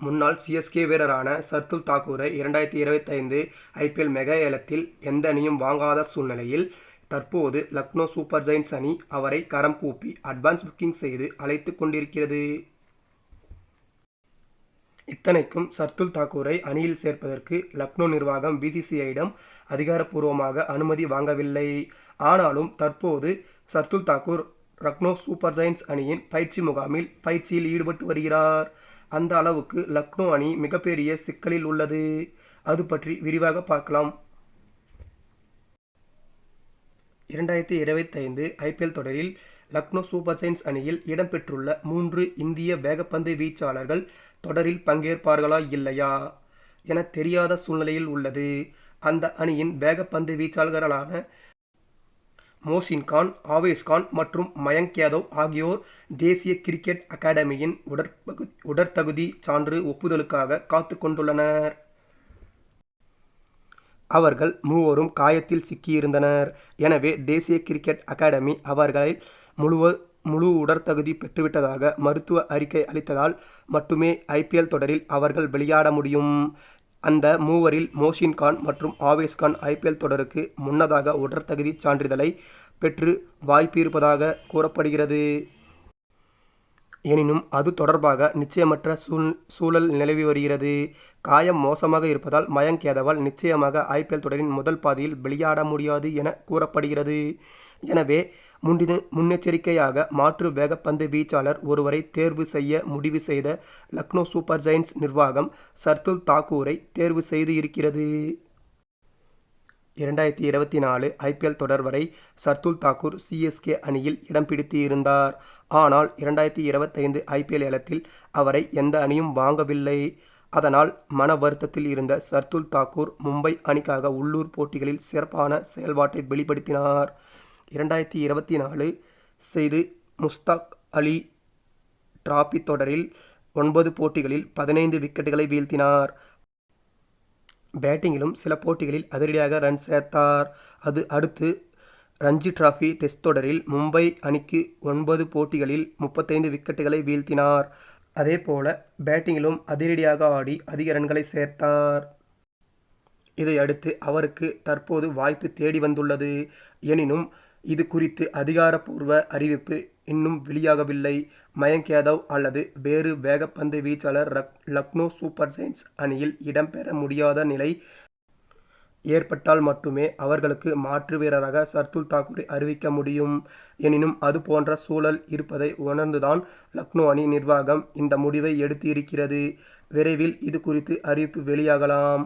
முன்னாள் சிஎஸ்கே வீரரான சர்துல் தாக்கூரை இரண்டாயிரத்தி இருபத்தைந்து ஐபிஎல் மெகா ஏலத்தில் எந்த அணியும் வாங்காத சூழ்நிலையில் தற்போது லக்னோ சூப்பர் ஜெயின்ஸ் அணி அவரை கரம் கூப்பி அட்வான்ஸ் புக்கிங் செய்து அழைத்து கொண்டிருக்கிறது. இத்தனைக்கும் சர்துல் தாக்கூரை அணியில் சேர்ப்பதற்கு லக்னோ நிர்வாகம் பிசிசிஐயிடம் அதிகாரப்பூர்வமாக அனுமதி வாங்கவில்லை. ஆனாலும் தற்போது சர்துல் தாக்கூர் லக்னோ சூப்பர் ஜெயின்ஸ் அணியின் பயிற்சி முகாமில் பயிற்சியில் ஈடுபட்டு வருகிறார். அந்த அளவுக்கு லக்னோ அணி மிகப்பெரிய சிக்கலில் உள்ளது. அது பற்றி விரிவாக பார்க்கலாம். இரண்டாயிரத்தி இருபத்தைந்து ஐபிஎல் தொடரில் லக்னோ சூப்பர் ஜெயின்ஸ் அணியில் இடம்பெற்றுள்ள மூன்று இந்திய வேகப்பந்து வீச்சாளர்கள் தொடரில் பங்கேற்பார்களா இல்லையா என தெரியாத சூழ்நிலையில் உள்ளது. அந்த அணியின் வேகப்பந்து வீச்சாளர்களான மோசின் கான் ஆவேஷ் கான் மற்றும் மயங்க் யாதவ் ஆகியோர் தேசிய கிரிக்கெட் அகாடமியின் உடற்பகு உடற்தகுதி சான்று ஒப்புதலுக்காக காத்து கொண்டுள்ளனர். அவர்கள் மூவரும் காயத்தில் சிக்கியிருந்தனர். எனவே தேசிய கிரிக்கெட் அகாடமி அவர்களை முழுவ முழு உடற்தகுதி பெற்றுவிட்டதாக மருத்துவ அறிக்கை அளித்ததால் மட்டுமே ஐபிஎல் தொடரில் அவர்கள் விளையாட முடியும். அந்த மூவரில் மோஷின் கான் மற்றும் ஆவேஸ் கான் ஐபிஎல் தொடருக்கு முன்னதாக உடற்தகுதி சான்றிதழை பெற்று வாய்ப்பிருப்பதாக கூறப்படுகிறது. எனினும் அது தொடர்பாக நிச்சயமற்ற சூழ் சூழல் நிலவி வருகிறது. காயம் மோசமாக இருப்பதால் மயங்க் யாதவால் நிச்சயமாக ஐபிஎல் தொடரின் முதல் பாதியில் விளையாட முடியாது என கூறப்படுகிறது. எனவே முன்னித முன்னெச்சரிக்கையாக மாற்று வேகப்பந்து வீச்சாளர் ஒருவரை தேர்வு செய்ய முடிவு செய்த லக்னோ சூப்பர் ஜெயின்ஸ் நிர்வாகம் சர்துல் தாக்கூரை தேர்வு செய்து இருக்கிறது. இரண்டாயிரத்தி இருபத்தி நாலு ஐபிஎல் தொடர் வரை சர்துல் தாக்கூர் சிஎஸ்கே அணியில் இடம் பிடித்து இருந்தார். ஆனால் இரண்டாயிரத்தி இருபத்தைந்து ஐபிஎல் ஏலத்தில் அவரை எந்த அணியும் வாங்கவில்லை. அதனால் மன வருத்தத்தில் இருந்த சர்துல் தாக்கூர் மும்பை அணிக்காக உள்ளூர் போட்டிகளில் சிறப்பான செயல்பாட்டை வெளிப்படுத்தினார். இரண்டாயிரத்தி இருபத்தி நாலு செய்து முஸ்தாக் அலி டிராபி தொடரில் ஒன்பது போட்டிகளில் பதினைந்து விக்கெட்டுகளை வீழ்த்தினார். பேட்டிங்கிலும் சில போட்டிகளில் அதிரடியாக ரன் சேர்த்தார். அது அடுத்து ரஞ்சி டிராஃபி டெஸ்ட் தொடரில் மும்பை அணிக்கு ஒன்பது போட்டிகளில் முப்பத்தைந்து விக்கெட்டுகளை வீழ்த்தினார். அதேபோல பேட்டிங்கிலும் அதிரடியாக ஆடி அதிக ரன்களை சேர்த்தார். இதையடுத்து அவருக்கு தற்போது வாய்ப்பு தேடி வந்துள்ளது. எனினும் இது குறித்து அதிகாரப்பூர்வ அறிவிப்பு இன்னும் வெளியாகவில்லை. மயங்க் யாதவ் அல்லது வேறு வேகப்பந்து வீச்சாளர் லக்னோ சூப்பர் ஜெயின்ஸ் அணியில் இடம்பெற முடியாத நிலை ஏற்பட்டால் மட்டுமே அவர்களுக்கு மாற்று வீரராக சர்துல் தாக்கூரை அறிவிக்க முடியும். எனினும் அது போன்ற சூழல் இருப்பதை உணர்ந்துதான் லக்னோ அணி நிர்வாகம் இந்த முடிவை எடுத்து இருக்கிறது விரைவில் இது குறித்து அறிவிப்பு வெளியாகலாம்.